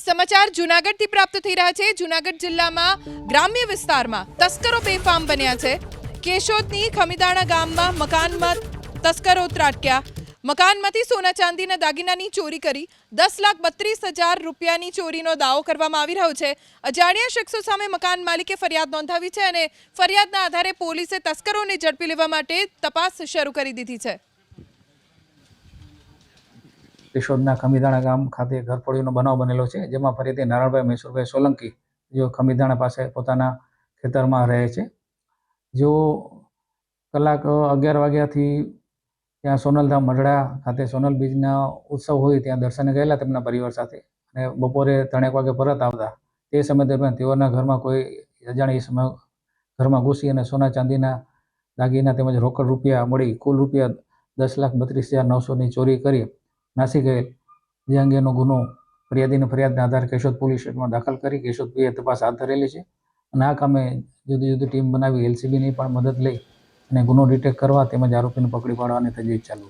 સમાચાર જુનાગઢથી પ્રાપ્ત થઈ રહ્યા છે. જુનાગઢ જિલ્લામાં ગ્રામ્ય વિસ્તારમાં તસ્કરો બેફામ બન્યા છે. કેશોદની ખમીદાણા ગામમાં મકાનમાં તસ્કરો ત્રાટક્યા. મકાનમાંથી સોના ચાંદીના દાગીનાની ચોરી કરી દસ લાખ બત્રીસ હજાર રૂપિયાની ચોરીનો દાવો કરવામાં આવી રહ્યો છે. અજાણ્યા શખ્સો સામે મકાન માલિકે ફરિયાદ નોંધાવી છે અને ફરિયાદના આધારે પોલીસે તસ્કરોને ઝડપી લેવા માટે તપાસ શરૂ કરી દીધી છે. કેશોદના ખમીદાણા ગામ ખાતે ઘરફોડીનો બનાવ બનેલો છે, જેમાં ફરીથી નારાયણભાઈ મૈસુરભાઈ સોલંકી, જેઓ ખમીદાણા પાસે પોતાના ખેતરમાં રહે છે. જેઓ કલાક અગિયાર વાગ્યાથી ત્યાં સોનલધામ મઢડા ખાતે સોનલ બીજના ઉત્સવ હોય ત્યાં દર્શને ગયેલા તેમના પરિવાર સાથે અને બપોરે ત્રણેક વાગે પરત આવતા તે સમય દરમિયાન તેઓના ઘરમાં કોઈ અજાણી સમય ઘરમાં ઘૂસી અને સોના ચાંદીના દાગીના તેમજ રોકડ રૂપિયા મળી કુલ રૂપિયા દસ લાખ બત્રીસ હજાર નવસોની ચોરી કરી નાસી ગયેલ જે અંગેનો ગુનો ફરિયાદીની ફરિયાદના આધારે કેશોદ પોલીસ સ્ટેશનમાં દાખલ કરી કેશોદભાઈએ તપાસ હાથ ધરેલી છે અને આ કામે જુદી જુદી ટીમ બનાવી, એલસીબીની પણ મદદ લઈ અને ગુનો ડિટેક્ટ કરવા તેમજ આરોપીને પકડી પાડવાની તજવીજ ચાલુ છે.